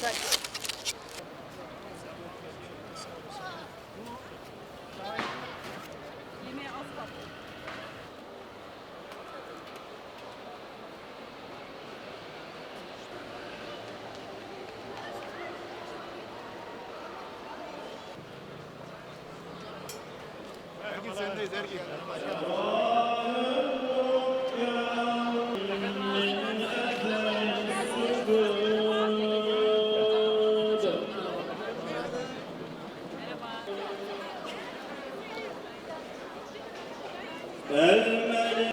Çay çay. Yemeğe az kaldı. Ergin sendeyiz Ergin. elmeli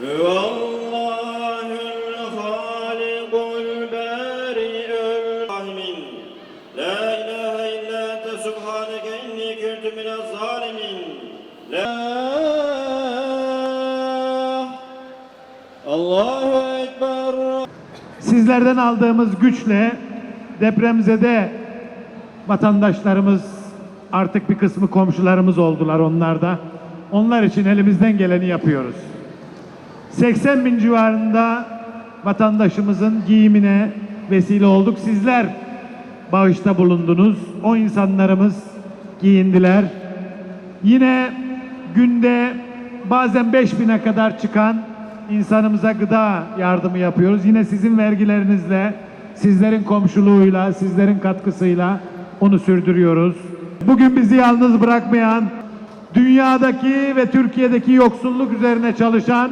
Hüvallahül halikul La ilahe illa ente inni küntü minel La Allahu Ekber Sizlerden aldığımız güçle depremzede vatandaşlarımız artık bir kısmı komşularımız oldular onlar da. Onlar için elimizden geleni yapıyoruz. 80 bin civarında vatandaşımızın giyimine vesile olduk. Sizler bağışta bulundunuz. O insanlarımız giyindiler. Yine günde bazen 5000'e kadar çıkan insanımıza gıda yardımı yapıyoruz. Yine sizin vergilerinizle, sizlerin komşuluğuyla, sizlerin katkısıyla onu sürdürüyoruz. Bugün bizi yalnız bırakmayan, dünyadaki ve Türkiye'deki yoksulluk üzerine çalışan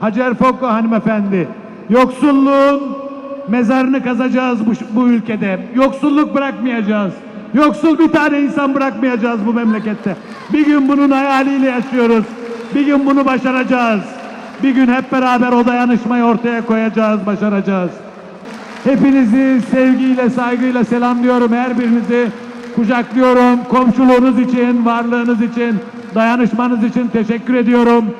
Hacer Fokko hanımefendi. Yoksulluğun mezarını kazacağız bu, bu ülkede. Yoksulluk bırakmayacağız. Yoksul bir tane insan bırakmayacağız bu memlekette. Bir gün bunun hayaliyle yaşıyoruz. Bir gün bunu başaracağız. Bir gün hep beraber o dayanışmayı ortaya koyacağız, başaracağız. Hepinizi sevgiyle, saygıyla selamlıyorum. Her birinizi kucaklıyorum. Komşuluğunuz için, varlığınız için, dayanışmanız için teşekkür ediyorum.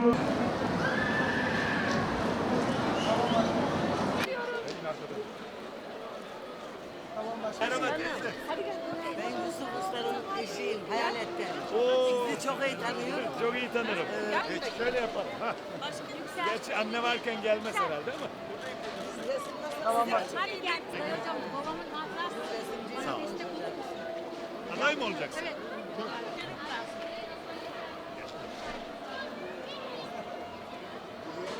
Ben Yusuf Usta'nın eşiyim Hayalet'ten. Sizi çok iyi tanıyorum. Çok iyi tanırım. Geç şöyle yapalım. Ha. Gerçi anne varken gelmez herhalde ama. Tamam bak. Hadi gel. Hocam babamın hatırası. Olur musun? Aday mı olacaksın? Evet.